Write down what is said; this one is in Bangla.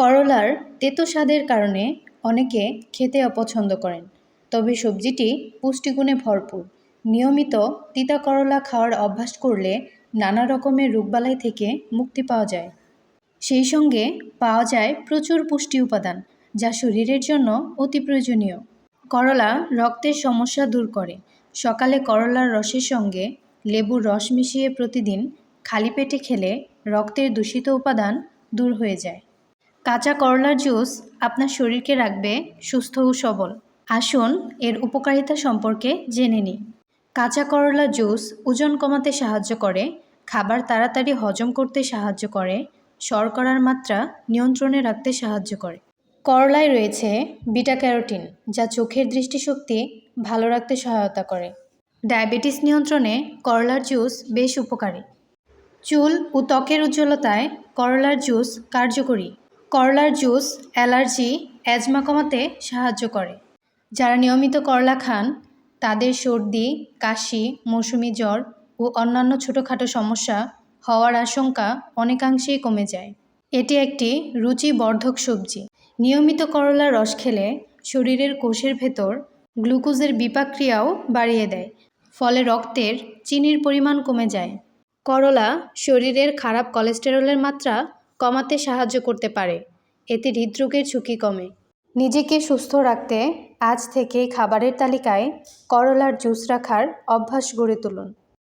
করলার তেতো স্বাদের কারণে অনেকে খেতে অপছন্দ করেন। তবে সবজিটি পুষ্টিগুণে ভরপুর। নিয়মিত তিতা করলা খাওয়ার অভ্যাস করলে নানা রকমের রোগবালাই থেকে মুক্তি পাওয়া যায়। সেই সঙ্গে পাওয়া যায় প্রচুর পুষ্টি উপাদান, যা শরীরের জন্য অতি প্রয়োজনীয়। করলা রক্তের সমস্যা দূর করে। সকালে করলার রসের সঙ্গে লেবুর রস মিশিয়ে প্রতিদিন খালি পেটে খেলে রক্তের দূষিত উপাদান দূর হয়ে যায়। কাঁচা করলার জুস আপনার শরীরকে রাখবে সুস্থ ও সবল। আসুন এর উপকারিতা সম্পর্কে জেনে নিই। কাঁচা করলা জুস ওজন কমাতে সাহায্য করে, খাবার তাড়াতাড়ি হজম করতে সাহায্য করে, শর্করার মাত্রা নিয়ন্ত্রণে রাখতে সাহায্য করে। করলায় রয়েছে বিটা ক্যারোটিন, যা চোখের দৃষ্টিশক্তি ভালো রাখতে সহায়তা করে। ডায়াবেটিস নিয়ন্ত্রণে করলার জুস বেশ উপকারী। চুল ও ত্বকের উজ্জ্বলতায় করলার জুস কার্যকরী। করলার জুস, অ্যালার্জি, অ্যাজমা কমাতে সাহায্য করে। যারা নিয়মিত করলা খান, তাদের সর্দি, কাশি, মৌসুমি জ্বর ও অন্যান্য ছোটোখাটো সমস্যা হওয়ার আশঙ্কা অনেকাংশেই কমে যায়। এটি একটি রুচিবর্ধক সবজি। নিয়মিত করলার রস খেলে শরীরের কোষের ভেতর গ্লুকোজের বিপাক্রিয়াও বাড়িয়ে দেয়, ফলে রক্তের চিনির পরিমাণ কমে যায়। করলা শরীরের খারাপ কোলেস্টেরলের মাত্রা কমাতে সাহায্য করতে পারে। এতে হৃদরোগের ঝুঁকি কমে। নিজেকে সুস্থ রাখতে আজ থেকেই খাবারের তালিকায় করলার জুস রাখার অভ্যাস গড়ে তুলুন।